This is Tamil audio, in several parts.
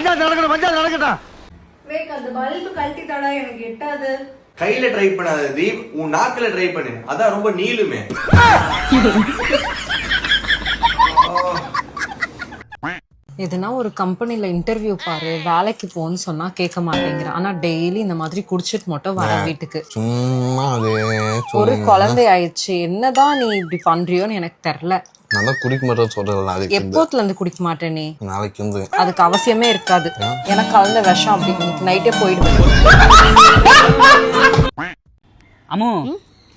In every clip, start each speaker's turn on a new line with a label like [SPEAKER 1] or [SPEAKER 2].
[SPEAKER 1] பஞ்சாயத்து நடக்கணும் பஞ்சாயத்து நடக்கட்டும்.
[SPEAKER 2] வேக் அந்த பல்பு கழட்டிட்டாடா எனக்கு எட்டாது.
[SPEAKER 3] கையில ட்ரை பண்ணாத தீப் உன் நாக்குல ட்ரை பண்ணு. அதான் ரொம்ப நீளுமே.
[SPEAKER 4] எதுனா ஒரு கம்பெனில இன்டர்வியூ பாரு வேலைக்கு போன்னு சொன்னா கேட்க மாட்டேங்கிறான் ஆனா டெய்லி இந்த மாதிரி குடிச்சிட்டு மட்டும் வர வீட்டுக்கு.
[SPEAKER 5] சும்மா அது
[SPEAKER 4] ஒரு குழந்தை ஆயிடுச்சு. என்னதான் நீ இப்படி பண்றியோன்னு எனக்கு தெரியல.
[SPEAKER 5] நான் தான் குடிக்க மாட்டேன்னு சொல்றேன் நாளைக்கு இருந்து.
[SPEAKER 4] எப்போத்துல இருந்து குடிக்க மாட்டேன் நீ?
[SPEAKER 5] நாளைக்கு வந்து
[SPEAKER 4] அதுக்கு அவசியமே இருக்காது. எனக்கு கலந்த விஷம் அப்படி இன்னைக்கு நைட்டே போயிடுவேன்.
[SPEAKER 6] அம்மோ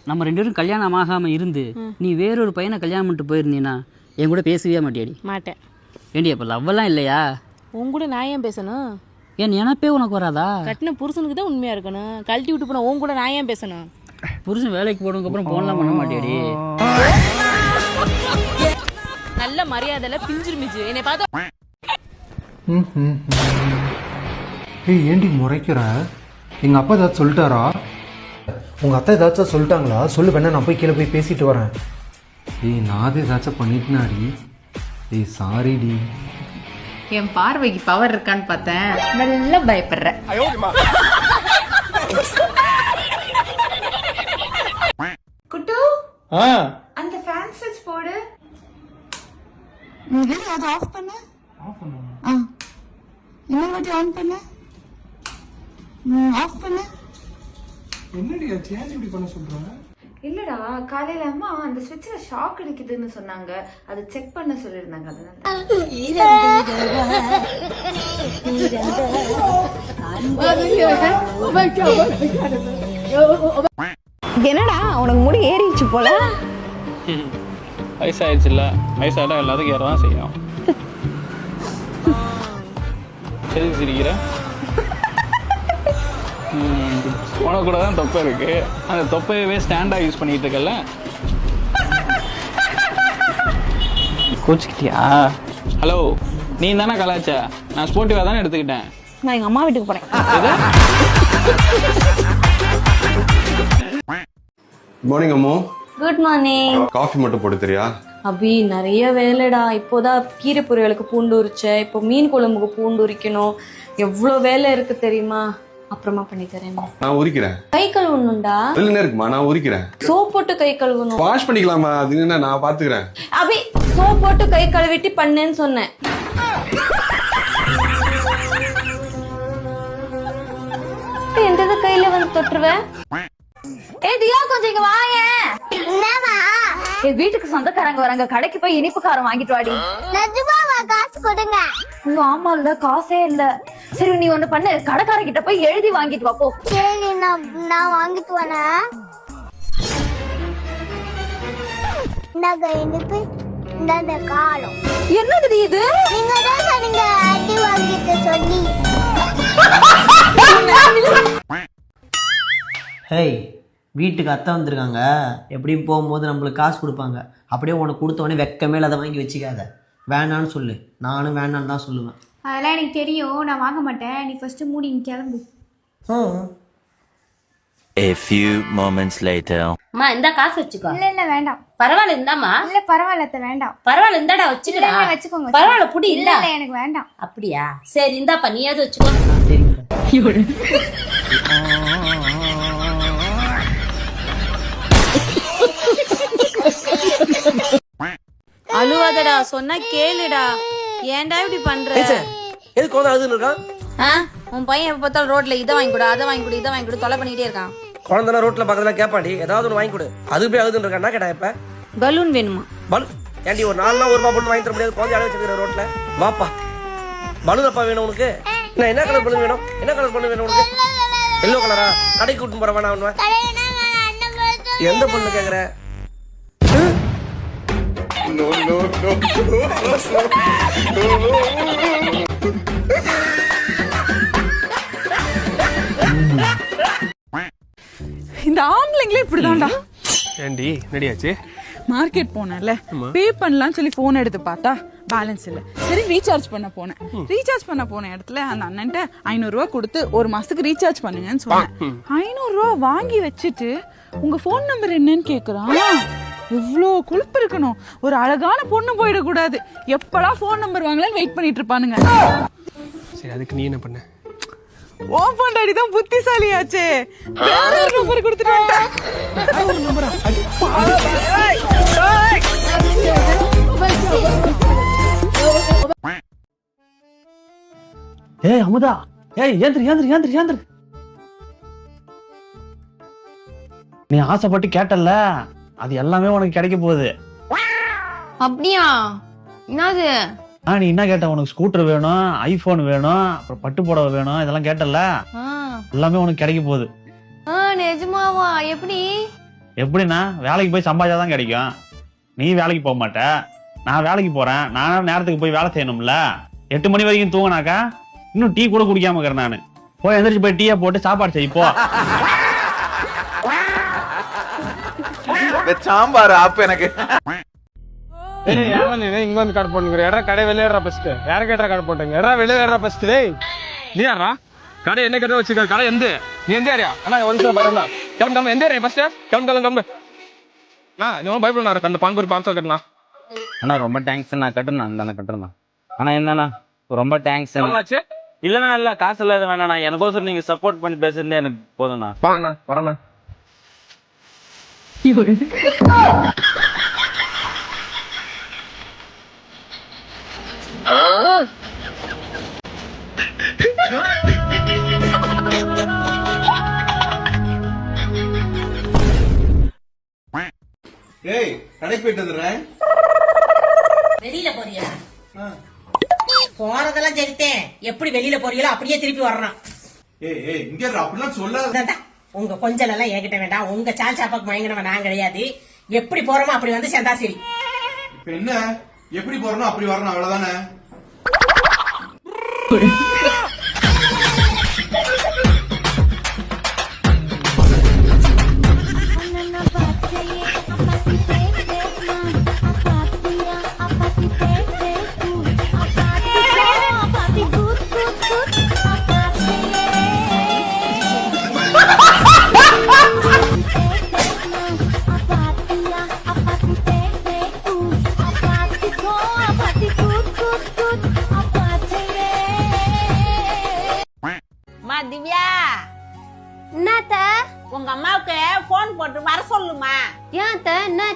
[SPEAKER 6] நம்ம ரெண்டு பேரும் கல்யாணம் ஆகாம இருந்து நீ வேறொரு பையனை கல்யாணம் பண்ணிட்டு போயிருந்தீன்னா என் கூட பேசவே மாட்டியாடி.
[SPEAKER 7] மாட்டேன்.
[SPEAKER 6] ஏண்டி அப்போ லவ்வெல்லாம் இல்லையா?
[SPEAKER 7] உன் கூட நான் ஏன் பேசணும்?
[SPEAKER 6] ஏன் நினப்பே உனக்கு வராதா?
[SPEAKER 7] கட்டின புருஷனுக்கு தான் உண்மையா இருக்கணும். கழட்டி விட்டு போன உன் கூட நான் ஏன் பேசணும்?
[SPEAKER 6] புருஷன் வேலைக்கு போனதுக்கு அப்புறம் போன்லாம் பண்ண மாட்டியாடி?
[SPEAKER 7] நல்ல மரியாதையில பிஞ்சிருமிச்சு என்னை பார்த்தா
[SPEAKER 8] ஏய் ஏண்டி முறைக்கிற? எங்கள் அப்பா ஏதாச்சும் சொல்லிட்டாரா? உங்கள் அத்தை ஏதாச்சும் சொல்லிட்டாங்களா? சொல்லு வேணா நான் போய் கீழே போய் பேசிட்டு வரேன். ஏய் நான் அது ஏதாச்சும் பண்ணிட்டேனாடி. ஏய் சாரிடி.
[SPEAKER 9] என் பார்வைக்கு பவர் இருக்கான்னு பார்த்தேன். நல்லா பயப்படுறேன்
[SPEAKER 2] குட்டு
[SPEAKER 8] ஆ.
[SPEAKER 2] அந்த ஃபேன் ஸ்விட்ச் போடு.
[SPEAKER 9] அது ஆஃப் பண்ண. ஆ. இன்னொரு வாட்டி ஆன் பண்ண. ஆஃப் பண்ண.
[SPEAKER 8] என்னடி ஏன் இப்படி பண்ண சொல்கிறேன்
[SPEAKER 2] இல்லடா காலையில அம்மா அந்த ஸ்விட்ச்ல ஷாக் அடிக்குதுன்னு சொன்னாங்க. அது செக் பண்ண சொல்லிருந்தாங்க அதனால.
[SPEAKER 4] என்னடா உனக்கு முடி ஏறிச்சு போல?
[SPEAKER 10] வயசாயிடுச்சுல்ல. வயசாயிட்டா எல்லாத்துக்கும் ஏற தான் செய்யும். எதுக்கு சிரிக்கிற? உனக்கு கூட தான் தொப்பை இருக்கு. அந்த தொப்பையவே ஸ்டாண்டாக யூஸ் பண்ணிட்டு இருக்கல கோச்சிக்கிட்டியா? ஹலோ நீ தானே கலாச்ச? நான் ஸ்போர்ட்டிவாக தானே எடுத்துக்கிட்டேன்.
[SPEAKER 7] நான் எங்க அம்மா வீட்டுக்கு போறேன்.
[SPEAKER 3] மார்னிங் அம்மோ.
[SPEAKER 4] குட் மார்னிங்
[SPEAKER 3] காஃபி மட்டும் போட்டு தெரியா?
[SPEAKER 4] அபி நிறைய வேலைடா. இப்போதான் கீரை பொரியலுக்கு பூண்டு உரிச்சேன். இப்போ மீன் குழம்புக்கு பூண்டு உரிக்கணும். எவ்வளோ வேலை இருக்கு தெரியுமா? அப்புறமா பண்ணி தரேன்.
[SPEAKER 3] நான் உரிக்கிறேன்.
[SPEAKER 4] கை கழுவணும்டா.
[SPEAKER 3] இல்லைன்னு இருக்குமா? நான் உரிக்கிறேன்.
[SPEAKER 4] சோப் போட்டு கை கழுவணும்.
[SPEAKER 3] வாஷ் பண்ணிக்கலாமா? அது என்ன? நான் பாத்துக்கிறேன்.
[SPEAKER 4] அபி சோப் போட்டு கை கழுவிட்டு பண்ணேன்னு சொன்னேன். எந்த இது கையில வந்து தொட்டுருவேன்
[SPEAKER 2] ஏ தியா கொஞ்சம் இங்க வீட்டுக்கு சொந்தக்காரங்க வராங்க. கடைக்கு போய் இனிப்பு காரம் வாங்கிட்டு வாடி. நிஜமாவா காசு கொடுங்க. ஆமா இல்ல காசே இல்ல. சரி நீ ஒண்ணு பண்ணு. கடைக்கார கிட்ட போய் எழுதி வாங்கிட்டு வா போ. சரி நான் நான் வாங்கிட்டு வரேன் இந்தாங்க இனிப்பு இந்தாங்க காரம் என்னது இது? நீங்க தான் சொன்னீங்க அடி வாங்கிட்டு சொல்லி.
[SPEAKER 11] ஹேய் வீட்டுக்கு அத்தை வந்திருக்காங்க. எப்படியும் போகும்போது நம்மளுக்கு காசு கொடுப்பாங்க. அப்படியே உனக்கு கொடுத்தவொடனே வெக்கமே அதை வாங்கி வச்சுக்காத. வேணான்னு சொல்லு. நானும் வேணான்னு தான் சொல்லுவேன்.
[SPEAKER 2] அதெல்லாம் எனக்கு தெரியும். நான் வாங்க மாட்டேன். நீ ஃபர்ஸ்ட் மூடி இங்க கிளம்பு.
[SPEAKER 12] A few moments later.
[SPEAKER 7] அம்மா இந்த காசு வச்சுக்கோ.
[SPEAKER 2] இல்ல இல்ல வேண்டாம்.
[SPEAKER 7] பரவாயில்ல இந்தாம்மா.
[SPEAKER 2] இல்ல பரவாயில்ல அத்தை, வேண்டாம்.
[SPEAKER 7] பரவாயில்ல இந்தாடா வச்சுக்கடா.
[SPEAKER 2] இல்ல, இல்ல, வச்சுக்கோங்க
[SPEAKER 7] பரவாயில்ல புடி
[SPEAKER 2] இல்ல
[SPEAKER 7] இல்ல
[SPEAKER 2] எனக்கு வேண்டாம்.
[SPEAKER 7] அப்படியா? சரி இந்தாப்பா நீயாவது வச்சுக்கோ.
[SPEAKER 11] சரி
[SPEAKER 7] அழுவாதடா சொன்னா கேளுடா. ஏன்டா இப்படி பண்ற?
[SPEAKER 11] எதுக்கு வந்து அழுதுன்னு இருக்கான்?
[SPEAKER 7] ஆ? உன் பையன் எப்ப பார்த்தாலும் ரோட்ல இதை வாங்கி கொடு அதை வாங்கி கொடு இதை வாங்கி கொடு தொலை பண்ணிட்டே இருக்கான்.
[SPEAKER 11] குழந்தைனா ரோட்ல பக்கத்துல கேப்பாண்டி. ஏதாவது ஒன்று வாங்கி கொடு. அது போய் அழுதுன்னு இருக்கான் என்ன கேட்டா இப்ப
[SPEAKER 7] பலூன் வேணுமா?
[SPEAKER 11] பலு ஏண்டி ஒரு நாலு நாள் ஒரு பொண்ணு வாங்கி தர முடியாது? குழந்தை அழ வச்சிருக்கிற ரோட்ல. வாப்பா. பலூன் அப்பா வேணும் உனக்கு. என்ன என்ன கலர் பலூன் வேணும்? என்ன கலர் பலூன் வேணும் உனக்கு? எல்லோ கலரா கடைக்கு கூட்டின்னு போற வேணா அவன் எந்த பொண்ணு கேக்குற?
[SPEAKER 9] இந்த ஆம்பளைங்களே இப்படிதான்டா.
[SPEAKER 10] ஏண்டி ரெடியாச்சு
[SPEAKER 9] மார்க்கெட் போனேன்ல. பே பண்ணலாம்னு சொல்லி போன் எடுத்து பார்த்தா பேலன்ஸ் இல்ல. சரி ரீசார்ஜ் பண்ண போனேன். ரீசார்ஜ் பண்ண போன இடத்துல அந்த அண்ணன்ட்ட ஐநூறு ரூபாய் கொடுத்து ஒரு மாசத்துக்கு ரீசார்ஜ் பண்ணுங்கன்னு சொன்னேன். ஐநூறு ரூபாய் வாங்கி வச்சுட்டு உங்க ஃபோன் நம்பர் என்னன்னு கேக்குறான் இவ்வளோ கொழுப்பு இருக்கணும் ஒரு அழகான பொண்ணு போயிடக்கூடாது. எப்படா ஃபோன் நம்பர் வாங்கலாம்னு வெயிட் பண்ணிட்டு இருப்பானுங்க.
[SPEAKER 11] சரி அதுக்கு நீ என்ன பண்ண?
[SPEAKER 9] ஓ பொண்டாடி தான் புத்திசாலியாச்சே. வேற ஒரு நம்பர் கொடுத்துட்டு வந்துட்டேன்
[SPEAKER 13] ஏய் அமுதா. ஏய் ஏந்திரு ஏந்திரு ஏந்திரு ஏந்திரு. நீ ஆசைப்பட்டு கேட்டல்ல. அது எல்லாமே உனக்கு கிடைக்க போகுது.
[SPEAKER 7] அப்படியா? என்னது?
[SPEAKER 13] ஆ நீ என்ன கேட்ட? உனக்கு ஸ்கூட்டர் வேணும் ஐபோன் வேணும் அப்புறம் பட்டு புடவை வேணும் இதெல்லாம் கேட்டல்ல? எல்லாமே உனக்கு கிடைக்க போகுது.
[SPEAKER 7] நிஜமாவா? எப்படி?
[SPEAKER 13] எப்படின்னா வேலைக்கு போய் சம்பாதிச்சாதான் கிடைக்கும். நீ வேலைக்கு போக மாட்ட. நான் வேலைக்கு போறேன். நான் நேரத்துக்கு போய் வேலை செய்யணும்ல. எட்டு மணி வரைக்கும் தூங்கினாக்கா இன்னும் டீ கூட குடிக்காம இருக்கிறேன் நான். போய் எந்திரிச்சு போய் டீயை போட்டு சாப்பாடு செய் போ
[SPEAKER 14] சாம்பார் அப்ப எனக்கு.
[SPEAKER 11] யாரா இங்க வந்து கடை போட்டுங்கிற எடா கடை வெளியேறா ஃபர்ஸ்ட் யார கேட்டா கடை போட்டுங்க எடா வெளியேறா ஃபர்ஸ்ட் டேய். நீ யாரா கடை என்ன கடை வச்சிருக்க? கடை எந்த? நீ எந்த ஏரியா? அண்ணா ஒரு நிமிஷம் பயப்படலாம் கிளம்பு கிளம்பு. எந்த ஏரியா ஃபர்ஸ்ட் கிளம்பு கிளம்பு கிளம்பு. ஆ நீ ஒன்றும் பயப்படலாம் அந்த பான்பூர் பாம்சா கட்டலாம்
[SPEAKER 6] அண்ணா ரொம்ப தேங்க்ஸ் நான் கட்டுறேன் அந்த கட்டுறேன் ஆனா என்னண்ணா? ரொம்ப தேங்க்ஸ் இல்லண்ணா இல்ல காசு இல்லாத வேணாண்ணா. எனக்கோசரம் நீங்க சப்போர்ட் பண்ணி பேசுறதே எனக்கு போதும்ண்ணா.
[SPEAKER 11] வாங்கண்ணா வரண்ணா.
[SPEAKER 14] ஏய் கடைக்கு போயிட்டு வந்துடுறேன்
[SPEAKER 15] வெளியில போறியா? போறதெல்லாம் சரித்தேன் எப்படி வெளியில போறீங்களோ அப்படியே திருப்பி வர்றான்.
[SPEAKER 14] ஏய் ஏய் இங்க இரு, அப்படிலாம் சொல்லாத.
[SPEAKER 15] உங்க கொஞ்சல் எல்லாம் என்கிட்ட வேண்டாம். உங்க சால் சாப்பாக்கு மயங்கினவன் நான் கிடையாது. எப்படி போறோமோ அப்படி வந்து சேர்ந்தா சரி
[SPEAKER 14] இப்ப என்ன? எப்படி போறோமோ அப்படி வரணும் அவ்வளவுதானே?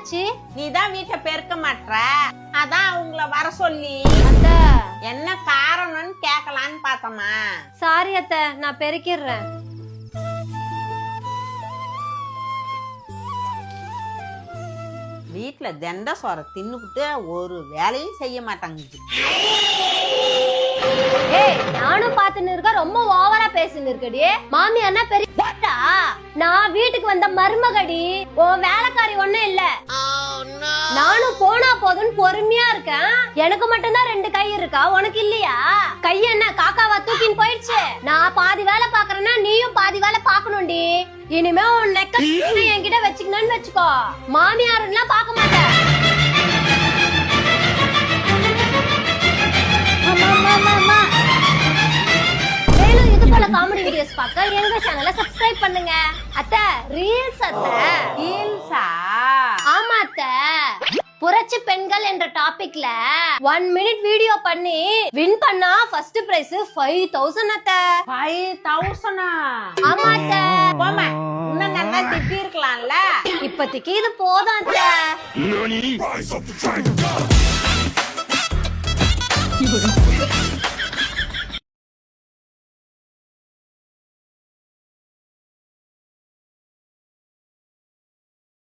[SPEAKER 16] என்னாச்சு?
[SPEAKER 15] நீ தான் வீட்டை பெருக்க மாட்ற. அதான் அவங்கள வர சொல்லி.
[SPEAKER 16] அத்த.
[SPEAKER 15] என்ன காரணம்னு கேட்கலான்னு பார்த்தம்மா.
[SPEAKER 16] சாரி அத்த நான் பெருக்கிடுறேன்.
[SPEAKER 15] வீட்டுல தெண்ட சோற தின்னுக்கிட்டு ஒரு வேலையும் செய்ய மாட்டாங்க
[SPEAKER 16] ஏய் நானும் பாத்துன்னு இருக்க ரொம்ப ஓவரா பேசின்னு இருக்கடி. மாமி அண்ணா பெரிய நான் வீட்டுக்கு வந்த மருமகடி உன் வேலைக்காரி ஒண்ணும் இல்ல. நானும் போனா போதும்னு பொறுமையா இருக்கேன். எனக்கு மட்டும்தான் ரெண்டு கை இருக்கா? உனக்கு இல்லையா? கை என்ன? காக்காவா தூக்கின்னு போயிடுச்சு. நான் பாதி வேலை பாக்குறேன்னா நீயும் பாதி வேலை பாக்கணும்டி இனிமே உன் நெக்க என்கிட்ட வச்சுக்கணும்னு வச்சுக்கோ. மாமியாருலாம் பார்க்க மாட்டேன். அம்மா, அம்மா, அம்மா, போல காமெடி வீடியோஸ் பார்க்க எங்க சேனலை சப்ஸ்கிரைப் பண்ணுங்க. அத்தை ரீல்ஸ் அத்தை.
[SPEAKER 15] ரீல்ஸா
[SPEAKER 16] ஆமா அத்தை. புரட்சி பெண்கள் என்ற டாபிக்ல ஒன் மினிட் வீடியோ பண்ணி வின் பண்ணா ஃபர்ஸ்ட் பிரைஸ் ஃபைவ் தௌசண்ட் அத்தை.
[SPEAKER 15] ஃபைவ் தௌசண்டா
[SPEAKER 16] ஆமா அத்தை.
[SPEAKER 15] போமா இன்னும் நல்லா திட்டி இருக்கலாம்ல
[SPEAKER 16] இப்போதைக்கு இது போதும் அத்தை.
[SPEAKER 14] இவரு